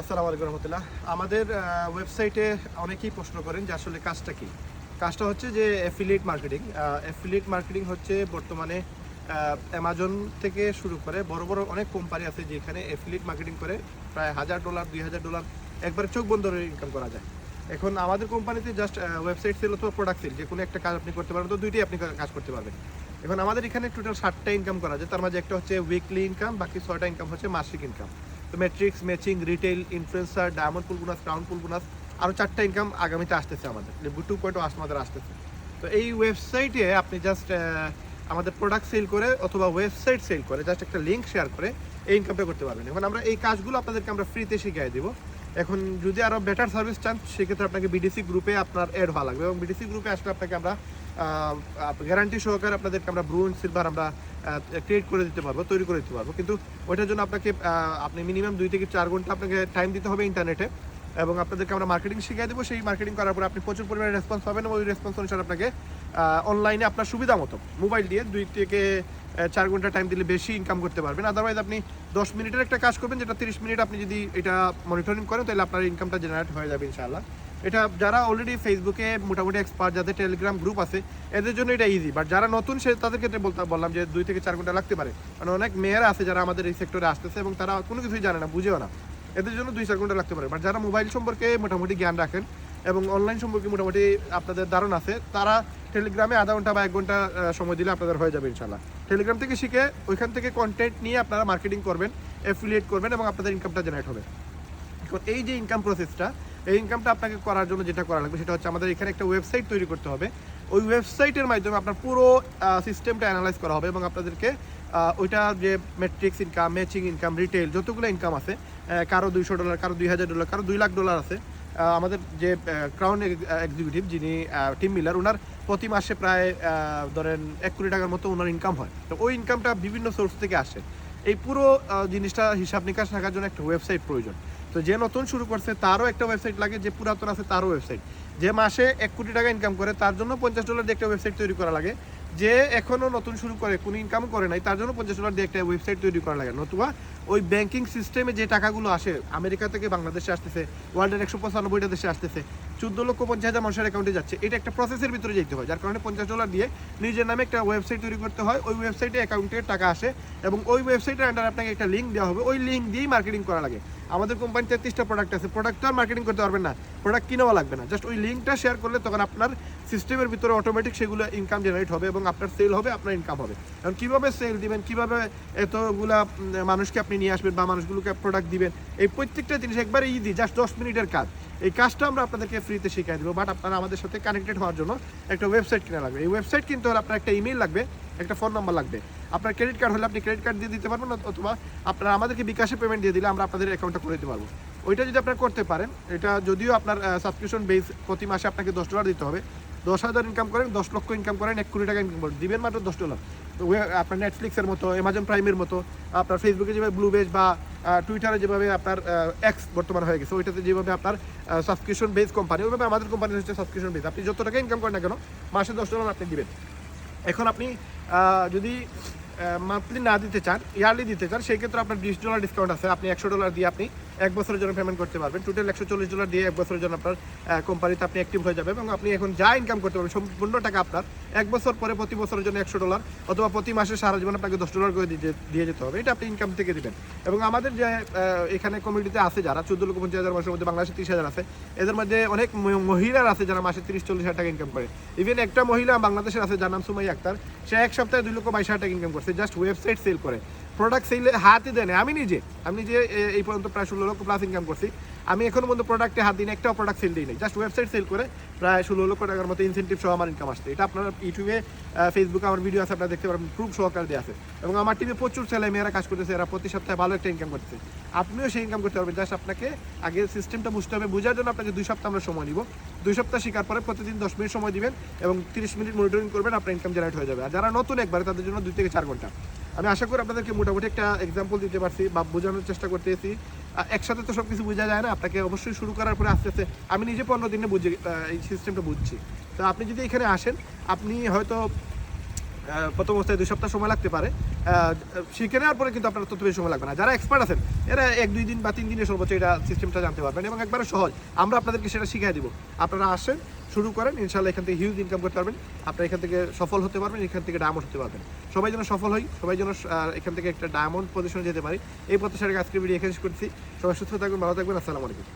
আসসালামু আলাইকুম রহমতুল্লাহ। আমাদের ওয়েবসাইটে অনেকেই প্রশ্ন করেন যে আসলে কাজটা কি? কাজটা হচ্ছে যে অ্যাফিলিয়েট মার্কেটিং অ্যাফিলিয়েট মার্কেটিং হচ্ছে বর্তমানে অ্যামাজন থেকে শুরু করে বড় বড় অনেক কোম্পানি আছে যেখানে অ্যাফিলিয়েট মার্কেটিং করে। প্রায় হাজার ডলার, দুই হাজার ডলার একবারে চোখ বন্ধ করে ইনকাম করা যায়। এখন আমাদের কোম্পানিতে জাস্ট ওয়েবসাইট সেল অথবা প্রোডাক্ট সেল যে কোনো একটা কাজ আপনি করতে পারবেন, তো দুইটাই আপনি কাজ করতে পারবেন। এখন আমাদের এখানে টোটাল ষাটটা ইনকাম করা যায়। তার মাঝে একটা হচ্ছে উইকলি ইনকাম বাকি ছয়টা ইনকাম হচ্ছে মাসিক ইনকাম তো matrix matching retail influencer diamond pool bonus crown pool bonus আরও চারটা ইনকাম আগামীতে আসতেছে আমাদের। লেবু টু পয়েন্ট আমাদের আসতেছে। তো এই ওয়েবসাইটে আপনি জাস্ট আমাদের প্রোডাক্ট সেল করে অথবা ওয়েবসাইট সেল করে জাস্ট একটা লিঙ্ক শেয়ার করে, এই ইনকামটা করতে পারবেন। এখন আমরা এই কাজগুলো আপনাদেরকে আমরা ফ্রিতে শিখিয়ে দেবো। এখন যদি আরও বেটার সার্ভিস চান, সেক্ষেত্রে আপনাকে বিডিসি গ্রুপে আপনার অ্যাড হওয়া লাগবে এবং বিডিসি গ্রুপে আসলে আপনাকে আমরা গ্যারান্টি সহকারে আপনাদেরকে আমরা ব্রুন সিলভার আমরা ক্রিয়েট করে দিতে পারব, তৈরি করে দিতে পারব। কিন্তু ওইটার জন্য আপনাকে আপনি মিনিমাম দুই থেকে চার ঘণ্টা আপনাকে টাইম দিতে হবে ইন্টারনেটে এবং আপনাদেরকে আমরা মার্কেটিং শিখিয়ে দেবো। সেই মার্কেটিং করার পর আপনি প্রচুর পরিমাণে রেসপন্স পাবেন ওই রেসপন্স অনুসারে আপনাকে অনলাইনে আপনার সুবিধা মতো মোবাইল দিয়ে দুই থেকে চার ঘণ্টা টাইম দিলে বেশি ইনকাম করতে পারবেন। আদারওয়াইজ আপনি দশ মিনিটের একটা কাজ করবেন, যেটা তিরিশ মিনিট আপনি যদি এটা মনিটরিং করেন, তাহলে আপনার ইনকামটা জেনারেট হয়ে যাবে ইনশাআল্লাহ। এটা যারা অলরেডি ফেসবুকে মোটামুটি এক্সপার্ট যাদের টেলিগ্রাম গ্রুপ আছে, এদের জন্য এটা ইজি বাট যারা নতুন, সে তাদের ক্ষেত্রে বলতে বললাম যে দুই থেকে চার ঘণ্টা লাগতে পারে। কারণ অনেক মেয়েরা আছে যারা আমাদের এই সেক্টরে আসতেছে এবং তারা কোনো কিছুই জানে না, বুঝেও না। এদের জন্য দুই চার ঘণ্টা লাগতে পারে। বাট যারা মোবাইল সম্পর্কে মোটামুটি জ্ঞান রাখেন এবং অনলাইন সম্পর্কে মোটামুটি আপনাদের ধারণা আছে, তারা টেলিগ্রামে আধা ঘণ্টা বা এক ঘণ্টা সময় দিলে আপনাদের হয়ে যাবে ইনশাল্লাহ টেলিগ্রাম থেকে শিখে ওইখান থেকে কন্টেন্ট নিয়ে আপনারা মার্কেটিং করবেন অ্যাফিলিয়েট করবেন এবং আপনাদের ইনকামটা জেনারেট হবে। এখন এই যে ইনকাম প্রসেসটা এই ইনকামটা আপনাকে করার জন্য যেটা করা লাগবে সেটা হচ্ছে আমাদের এখানে একটা ওয়েবসাইট তৈরি করতে হবে। ওই ওয়েবসাইটের মাধ্যমে আপনার পুরো সিস্টেমটা অ্যানালাইজ করা হবে এবং আপনাদেরকে ওইটা যে matrix income matching income retail যতগুলো ইনকাম আছে কারও দুইশো ডলার কারও দুই হাজার ডলার কারও দুই লাখ ডলার আছে আমাদের যে ক্রাউন এক্সিকিউটিভ যিনি টিম মিলার ওনার প্রতি মাসে প্রায় ধরেন এক কোটি টাকার মতো ওনার ইনকাম হয়। তো ওই ইনকামটা বিভিন্ন সোর্স থেকে আসে। এই পুরো জিনিসটা হিসাব নিকাশ রাখার জন্য একটা ওয়েবসাইট প্রয়োজন। তো যে নতুন শুরু করছে, তারও একটা ওয়েবসাইট লাগে, যে পুরাতন আছে, তারও ওয়েবসাইট যে মাসে এক কোটি টাকা ইনকাম করে, তার জন্য পঞ্চাশ ডলার দিয়ে একটা ওয়েবসাইট তৈরি করা লাগে। যে এখনও নতুন শুরু করে, কোনো ইনকাম করে নাই, তার জন্য পঞ্চাশ ডলার দিয়ে একটা ওয়েবসাইট তৈরি করা লাগে। নতুবা ওই ব্যাংকিং সিস্টেমে যে টাকাগুলো আসে, আমেরিকা থেকে বাংলাদেশে আসতেছে ওয়ার্ল্ডের একশো পঁচানব্বইটা দেশে আসতেছে, চোদ্দ লক্ষ পঞ্চাশ হাজার মানুষের অ্যাকাউন্টে যাচ্ছে। এটা একটা প্রসেসের ভিতরে যেতে হয়, যার কারণে পঞ্চাশ ডলার দিয়ে নিজের নামে একটা ওয়েবসাইট তৈরি করতে হয়। ওই ওয়েবসাইটে অ্যাকাউন্টে টাকা আসে এবং ওই ওয়েবসাইটের আন্ডার আপনাকে একটা লিঙ্ক দেওয়া হবে। ওই লিঙ্ক দিয়েই মার্কেটিং করা লাগে। আমাদের কোম্পানি তেত্রিশটা প্রোডাক্ট আছে। প্রোডাক্ট আর মার্কেটিং করতে পারবেন না। প্রোডাক্ট কিনেও লাগবে না। জাস্ট ওই লিঙ্কটা শেয়ার করলে তখন আপনার সিস্টেমের ভিতরে অটোমেটিক সেগুলো ইনকাম জেনারেট হবে এবং আপনার সেল হবে, আপনার ইনকাম হবে। এখন কীভাবে সেল দিবেন, কীভাবে এতগুলা মানুষকে আপনি নিয়ে আসবেন বা মানুষগুলোকে প্রোডাক্ট দিবেন, এই প্রত্যেকটা জিনিস একবারে ইজি জাস্ট দশ মিনিটের কাজ। এই কাজটা আমরা আপনাদেরকে ফ্রিতে শিখিয়ে দেবো বাট আপনারা আমাদের সাথে কানেক্টেড হওয়ার জন্য একটা ওয়েবসাইট কিনা লাগবে। এই ওয়েবসাইট কিনতে হলে আপনার একটা ইমেল লাগবে। একটা ফোন নাম্বার লাগবে। আপনার ক্রেডিট কার্ড হলে আপনি ক্রেডিট কার্ড দিয়ে দিতে পারবেন, অথবা আপনারা আমাদেরকে বিকাশে পেমেন্ট দিয়ে দিলে আমরা আপনাদের অ্যাকাউন্টটা করে দিতে পারব। ওইটা যদি আপনারা করতে পারেন, এটা যদিও আপনার সাবস্ক্রিপশন বেস প্রতি মাসে আপনাকে দশ ডলার দিতে হবে, দশ হাজার ইনকাম করেন, দশ লক্ষ ইনকাম করেন, এক কোটি টাকা ইনকাম করেন, দিবেন মাত্র দশ ডলার আপনার নেটফ্লিক্সের মতো অ্যামাজন প্রাইমের মতো, আপনার ফেসবুকে যেভাবে ব্লু বেজ বা টুইটারে যেভাবে আপনার এক্স বর্তমান হয়ে গেছে, ওইটাতে যেভাবে আপনার সাবস্ক্রিপশন বেস কোম্পানি ওইভাবে আমাদের কোম্পানি হচ্ছে সাবস্ক্রিপশন বেস আপনি যত টাকা ইনকাম করেন না কেন, মাসে দশ ডলার আপনি দিবেন। এখন আপনি যদি মান্থলি না দিতে চান ইয়ারলি দিতে চান, সেই ক্ষেত্রে আপনার বিশ ডলার ডিসকাউন্ট আছে। আপনি একশো ডলার দিয়ে আপনি এক বছরের জন্য পেমেন্ট করতে পারবেন। টোটাল একশো চল্লিশ ডলার দিয়ে এক বছরের জন্য আপনার কোম্পানিতে আপনি অ্যাক্টিভ হয়ে যাবে এবং আপনি এখন যা ইনকাম করতে পারবেন, সম্পূর্ণ টাকা আপনার, এক বছর পরে প্রতি বছরের জন্য একশো ডলার অথবা প্রতি মাসে সারা জীবন আপনাকে দশ ডলার করে দিয়ে দিয়ে যেতে হবে। এটা আপনি ইনকাম থেকে দিবেন। এবং আমাদের যে এখানে কমিউনিটিতে আছে যারা, চোদ্দ লক্ষ পঞ্চাশ হাজার মানুষের মধ্যে বাংলাদেশে তিরিশ হাজার আছে, এদের মধ্যে অনেক মহিলারা আছে যারা মাসে তিরিশ চল্লিশ হাজার টাকা ইনকাম করে। ইভেন একটা মহিলা বাংলাদেশের আছে যার নাম সুমাই আক্তার, সে এক সপ্তাহে দুই লক্ষ বাইশ হাজার টাকা ইনকাম করছে জাস্ট ওয়েবসাইট সেল করে। প্রোডাক্ট সেলে হাতই দেয় আমি নিজে আমি নিজে এই পর্যন্ত প্রায় ষোলো লক্ষ প্লাস ইনকাম করছি। আমি এখনও পর্যন্ত প্রোডাক্টে হাত দিই না, একটাও প্রোডাক্ট সেল দিই নাই। জাস্ট ওয়েবসাইট সেল করে প্রায় ষোলো লক্ষ টাকার মতো ইনসেন্টিভ সহ আমার ইনকাম আসছে। এটা আপনারা ইউটিউবে ফেসবুকে আমার ভিডিও আছে আপনারা দেখতে পারবেন প্রুফ সহকারে দেওয়া আছে। এবং আমার টিমে প্রচুর ছেলে মেয়েরা কাজ করতেছে এরা প্রতি সপ্তাহে ভালো একটা ইনকাম করতেছে। আপনিও সেই ইনকাম করতে পারবেন। জাস্ট আপনাকে আগে সিস্টেমটা বুঝতে হবে বোঝার জন্য আপনাকে দুই সপ্তাহ আমরা সময় নিব দুই সপ্তাহ শেখার পরে প্রতিদিন দশ মিনিট সময় দিবেন এবং তিরিশ মিনিট মনিটরিং করবেন আপনার ইনকাম জেনারেট হয়ে যাবে। আর যারা নতুন একবারে তাদের জন্য দুই থেকে চার ঘণ্টা। আমি আশা করি আপনাদেরকে মোটামুটি একটা এক্সাম্পল দিতে পারছি বা বোঝানোর চেষ্টা করতেছি। একসাথে তো সব কিছু বোঝা যায় না, আপনাকে অবশ্যই শুরু করার পরে আস্তে আস্তে আমি নিজে পনেরো দিনে বুঝে এই সিস্টেমটা বুঝছি। তো আপনি যদি এখানে আসেন, আপনি হয়তো প্রথম অবস্থায় দুই সপ্তাহ সময় লাগতে পারে। শিখে নেওয়ার পরে কিন্তু আপনার তত বেশি সময় লাগবে না। যারা এক্সপার্ট আছেন, এরা এক দুই দিন বা তিন দিনে সর্বোচ্চ এটা সিস্টেমটা জানতে পারবেন এবং একবারে সহজ। আমরা আপনাদেরকে সেটা শিখিয়ে দিব। আপনারা আসেন শুরু করেন ইনশাল্লাহ এখান থেকে হিউজ ইনকাম করতে পারবেন। আপনারা এখান থেকে সফল হতে পারবেন, এখান থেকে ডায়মন্ড হতে পারবেন। সবাই যেন সফল হয়, সবাই যেন এখান থেকে একটা ডায়মন্ড পজিশনে যেতে পারি। এই প্রত্যাশার আজকে ভিডিও এখানে করছি। সবাই সুস্থ থাকবেন, ভালো থাকবেন, আসসালামু আলাইকুম।